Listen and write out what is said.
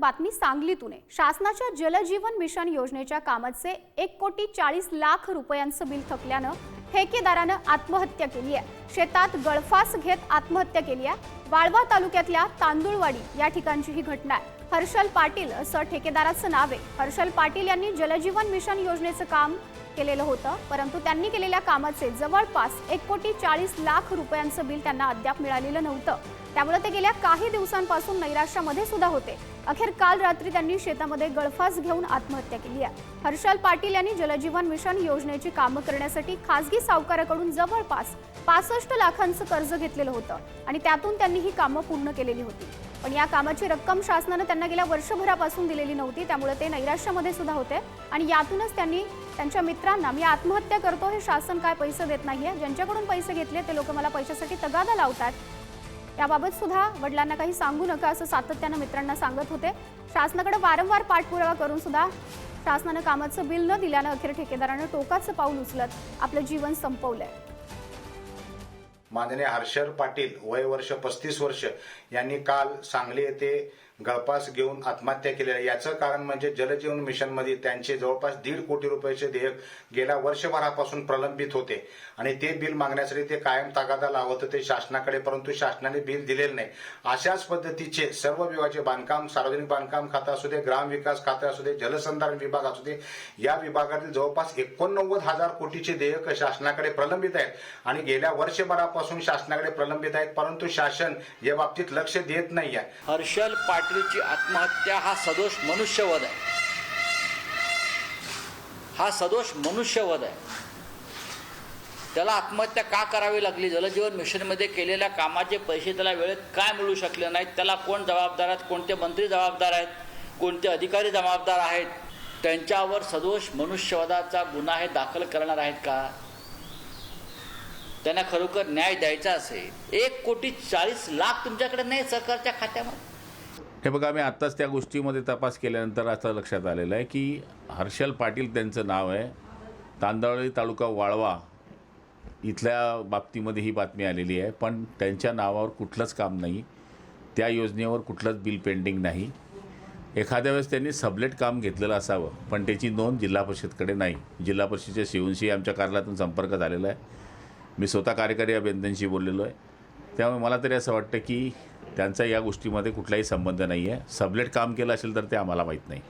बातमी सांगलीतून आहे शासनाच्या जलजीवन मिशन योजनेच्या कामाचे एक कोटी चाळीस लाख रुपयांचं बिल थकल्यानं ठेकेदारानं आत्महत्या केली आहे. शेतात गळफास घेत आत्महत्या केली आहे. वाळवा तालुक्यातल्या तांदुळवाडी या ठिकाणची ही घटना आहे. हर्षल पाटील असं ठेकेदाराचं नाव आहे. हर्षल पाटील यांनी जलजीवन मिशन योजनेचं काम केलेलं होतं परंतु त्यांनी केलेल्या कामाचे जवळपास एक कोटी चाळीस लाख रुपयांचं बिल त्यांना अद्याप मिळालेलं नव्हतं. त्यामुळे ते गेल्या काही दिवसांपासून नैराश्यामध्ये सुद्धा होते. अखेर काल रात्री त्यांनी शेतामध्ये गळफास घेऊन आत्महत्या केली आहे. हर्षल पाटील यांनी जलजीवन मिशन योजनेची कामं करण्यासाठी खासगी सावकाराकडून जवळपास पासष्ट लाखांचं कर्ज घेतलेलं होतं आणि त्यातून त्यांनी ही कामं पूर्ण केलेली होती. पण या कामाची रक्कम शासनानं त्यांना गेल्या वर्षभरापासून दिलेली नव्हती. त्यामुळे ते नैराश्यामध्ये सुद्धा होते. आणि यातूनच त्यांनी त्यांच्या मित्रांना मी आत्महत्या करतो हे शासन काय पैसे देत नाहीये? ज्यांच्याकडून पैसे घेतले ते लोक मला पैशासाठी तगादा लावतात. याबाबत सुद्धा वडिलांना काही सांगू नका असं सातत्यानं मित्रांना सांगत होते. शासनाकडे वारंवार पाठपुरावा करून सुद्धा शासनानं कामाचं बिल न दिल्यानं अखेर ठेकेदारानं टोकाचं पाऊल उचलत आपलं जीवन संपवलंय. माननीय हर्षल पाटील वय वर्ष पस्तीस वर्ष यांनी काल सांगली येथे गळपास घेऊन आत्महत्या केलेल्या याचं कारण म्हणजे जलजीवन मिशनमध्ये त्यांचे जवळपास दीड कोटी रुपयाचे देयक गेल्या वर्षभरापासून प्रलंबित होते. आणि ते बिल मागण्यासाठी ते कायम तागादा लावत होते शासनाकडे परंतु शासनाने बिल दिलेलं नाही. अशाच पद्धतीचे सर्व विभागाचे बांधकाम सार्वजनिक बांधकाम खातं असू दे ग्रामविकास खातं असू दे जलसंधारण विभाग असू दे या विभागातील जवळपास एकोणनव्वद हजार कोटीचे देयक शासनाकडे प्रलंबित आहेत. आणि गेल्या वर्षभरापासून शासनाकडे प्रलंबित आहेत परंतु शासन या बाबतीत लक्ष देत नाही आहे हर्षल पाटीलची आत्महत्या हा सदोष मनुष्यवध आहे. हा सदोष मनुष्यवध आहे. त्याला आत्महत्या का करावी लागली? जलजीवन मिशनमध्ये केलेल्या कामाचे पैसे त्याला वेळेत काय मिळू शकले नाहीत? त्याला कोण जबाबदार आहेत? कोणते मंत्री जबाबदार आहेत? कोणते अधिकारी जबाबदार आहेत? त्यांच्यावर सदोष मनुष्यवधाचा गुन्हा हे दाखल करणार आहेत का? त्यांना खरोखर न्याय द्यायचा असेल. एक कोटी चाळीस लाख तुमच्याकडे नाही सरकारच्या खात्यामध्ये? हे बघा मी आत्ताच त्या गोष्टीमध्ये तपास केल्यानंतर असं लक्षात आलेलं आहे की हर्षल पाटील त्यांचं नाव आहे. तांदळी तालुका वाळवा इथल्या बाबतीमध्ये ही बातमी आलेली आहे. पण त्यांच्या नावावर कुठलंच काम नाही. त्या योजनेवर कुठलंच बिल पेंडिंग नाही. एखाद्या वेळेस त्यांनी सबलेट काम घेतलेलं असावं पण त्याची नोंद जिल्हा परिषदकडे नाही. जिल्हा परिषदेच्या शिवनशी आमच्या कार्यालयातून संपर्क झालेला आहे. मी स्वतः कार्यकारी अभियंत्यांशी बोललेलो आहे. त्यामुळे मला तरी असं वाटतं की त्यांचा या गोष्टीमध्ये कुठलाही संबंध नाही आहे सबलेट काम केलं असेल तर ते आम्हाला माहीत नाही.